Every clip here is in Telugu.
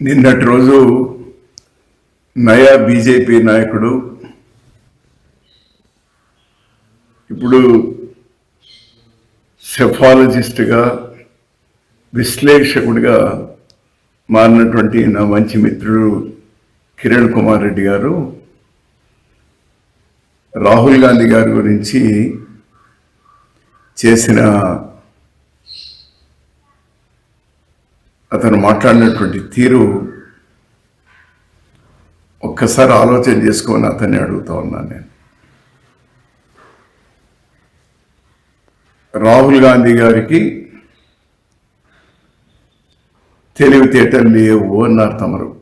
నిన్నటి రోజు నయా బీజేపీ నాయకుడు ఇప్పుడు సెఫాలజిస్ట్గా విశ్లేషకుడిగా మారినటువంటి నా మంచి మిత్రుడు కిరణ్ కుమార్ రెడ్డి గారు రాహుల్ గాంధీ గారి గురించి చేసిన అతను మాట్లాడినటువంటి తీరు ఒక్కసారి ఆలోచన చేసుకొని అతన్ని అడుగుతా ఉన్నాను నేను. రాహుల్ గాంధీ గారికి తెలివితేటలు లేవు అన్నారు తమరు.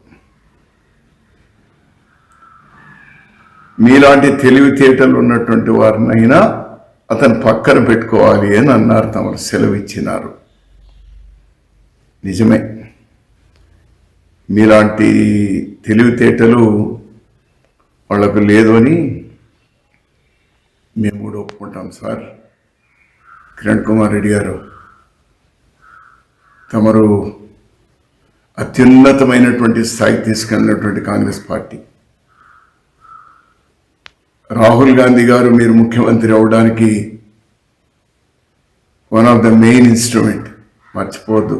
మీలాంటి తెలివితేటలు ఉన్నటువంటి వారినైనా అతను పక్కన పెట్టుకోవాలి అని అన్నారు తమరు సెలవిచ్చినారు. నిజమే. మీలాంటి తెలివితేటలు వాళ్ళకు లేదు అని మేము కూడా ఒప్పుకుంటాం సార్. కిరణ్ కుమార్ రెడ్డి గారు తమరు అత్యున్నతమైనటువంటి స్థాయికి తీసుకెళ్ళినటువంటి కాంగ్రెస్ పార్టీ. రాహుల్ గాంధీ గారు మీరు ముఖ్యమంత్రి అవడానికి one of the main instrument మర్చిపోవద్దు.